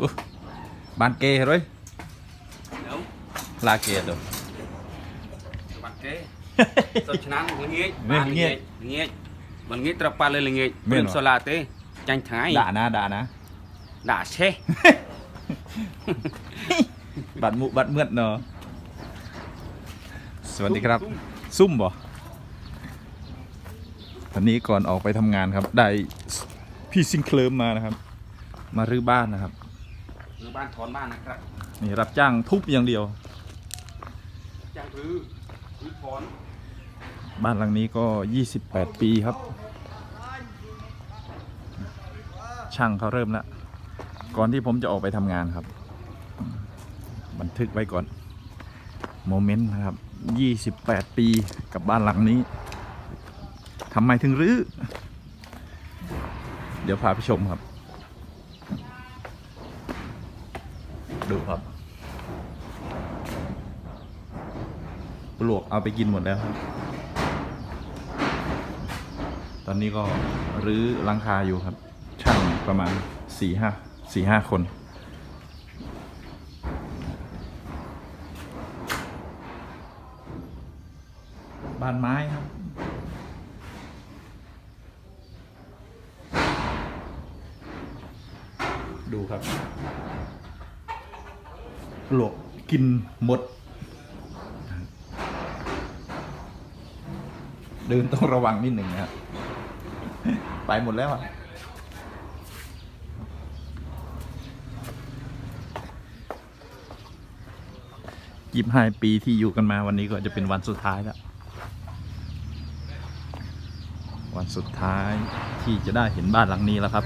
อุ๊ยบ้านเกย์เลย Đúng, ลาเกย์ตัว bạn kế. Sao chán không nghe? Nghe, Ba là nghe. Nghe. Mình nghĩ tập ba lên là nghe. Nghe Đừng rồi. sao là thế. Tranh thái. ด่านะด่านะ Đã xe. บัดมุบัดเมือดเนาะสวัสดีครับ ซุ่มบ่วันนี้ก่อนออกไปทำงานครับ ได้พี่ซิงเคลิมมานะครับ มารื้อบ้านนะครับ Người ban thón ban này các. นี่รับจ้างทุบอย่างเดียว Trang thứ. Thứ thón. บ้านหลังนี้ก็ 28 ปีครับ ช่างเขาเริ่มแล้วก่อนที่ผมจะออกไปทำงานครับ บันทึกไว้ก่อน โมเมนต์นะครับ 28 ปีกับบ้านหลังนี้ทำไมถึงรื้อ เดี๋ยวพาไปชมครับ ดูครับปลวกเอาไปกินหมดแล้วครับ ตอนนี้ก็รื้อลังคาอยู่ครับ ช่างประมาณสี่ห้าสี่ห้าคน บ้านไม้ครับดูครับ ปลวกกินหมด เดินต้องระวังนิดหนึ่งนะครับไปหมดแล้วอะยี่ห้าปีที่อยู่กันมาวันนี้ก็จะเป็นวันสุดท้ายแล้ว วันสุดท้ายที่จะได้เห็นบ้านหลังนี้แล้วครับ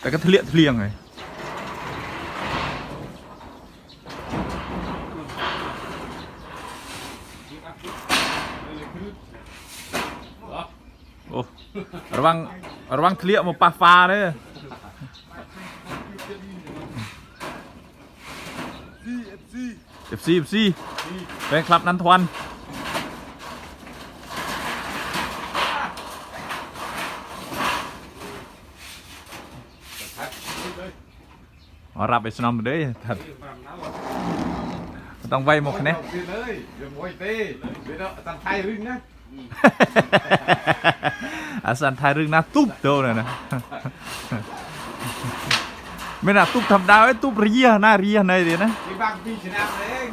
แต่ก็ทะเลียทะเลียงไงโอ้ระวังระวังทะเลียมาปลาฟ้าเลยเอฟซีเอฟซีแฟนคลับนันทวัน มา รับไปสนามเด้อท่านต้องไวหมกเนี่ยเลยเดี๋ยวยเต้เดี๋ยวตังไทยรึงนะอาสันไทยรื่องน้าตุ๊บโตเลยนะไม่น่าตุ๊บทำดาวไอ้ตุ๊บเรียหน้าเรียในเดียวนะที่บ้านพี่ชนะเอง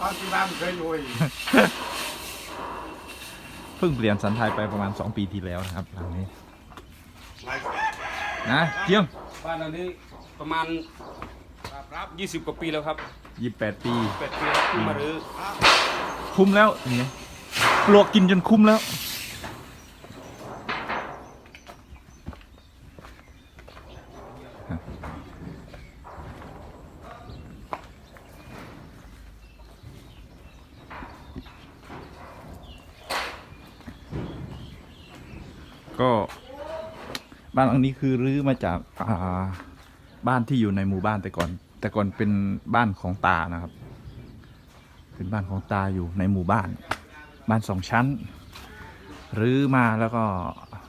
ตอนที่บ้านเคยรวยเพิ่งเปลี่ยนสันไทยไปประมาณ 2 ปีที่แล้วนะครับหลังนี้นะเจียง บ้านหลังนี้ประมาณรับยี่สิบกว่าปีแล้วครับ28ปีแปดปีแล้วเพิ่งมารื้อคุ้มแล้วนี่ปลวกกินจนคุ้มแล้ว ก็ บ้านหลังนี้คือรื้อมาจากอ่าบ้านที่อยู่ในหมู่บ้านแต่ก่อน แต่ก่อนเป็นบ้านของตานะครับ เป็นบ้านของตาอยู่ในหมู่บ้าน บ้านสองชั้นรื้อมาแล้วก็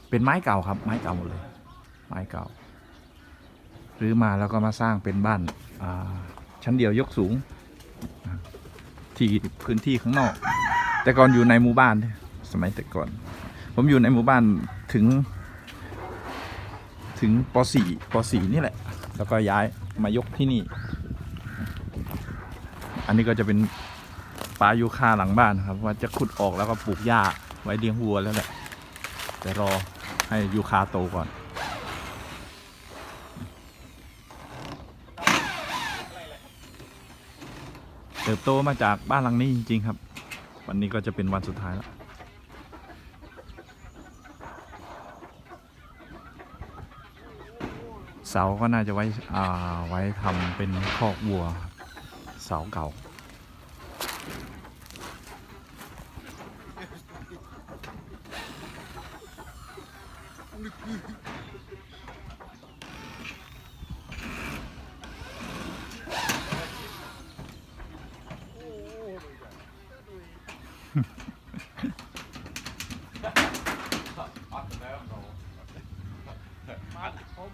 เป็นไม้เก่าครับ ไม้เก่าหมดเลย ไม้เก่ารื้อมาแล้วก็มาสร้างเป็นบ้านาชั้นเดียวยกสูง ที่พื้นที่ข้างนอก แต่ก่อนอยู่ในหมู่บ้านเนี่ยสมัยแต่ก่อน ผมอยู่ในหมู่บ้านถึง ถึงป .4 ป .4 นี่แหละ แล้วก็ย้ายมายกที่นี่ อันนี้ก็จะเป็นป่ายูคาหลังบ้านครับ ว่าจะขุดออกแล้วก็ปลูกหญ้าไว้เลี้ยงวัวแล้วแหละ แต่รอให้ยูคาโตก่อนเติบโตมาจากบ้านหลังนี้จริง ๆ ครับ วันนี้ก็จะเป็นวันสุดท้ายแล้ว เสาก็น่าจะไว้ไว้ทำเป็นคอกวัวเสาเก่าอดแล้วโนมันผม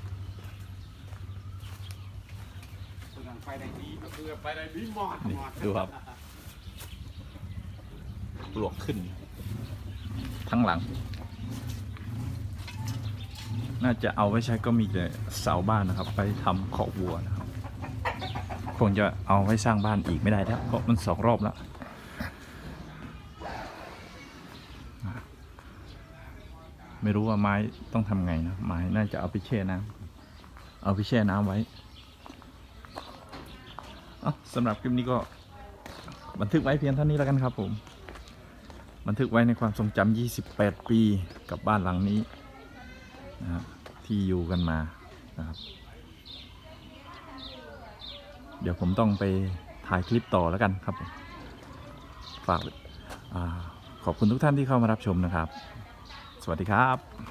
ไปในนี้ก็คือไปในนี้หมดหมดดูครับ ปลวกขึ้น ทั้งหลัง น่าจะเอาไว้ใช้ก็มีแต่เสาบ้านนะครับ ไปทำขอบวัวนะครับ คงจะเอาไว้สร้างบ้านอีกไม่ได้แล้วเพราะมันสองรอบแล้วไม่รู้ว่าไม้ต้องทำไงนะไม้น่าจะเอาไปแช่น้ำเอาไปแช่น้ำไว้ เอาสำหรับคลิปนี้ก็บันทึกไว้เพียงเท่านี้แล้วกันครับผม บันทึกไว้ในความทรงจำ 28 ปีกับบ้านหลังนี้นะครับที่อยู่กันมานะครับ เดี๋ยวผมต้องไปถ่ายคลิปต่อแล้วกันครับผมฝากอขอบคุณทุกท่านที่เข้ามารับชมนะครับ สวัสดีครับ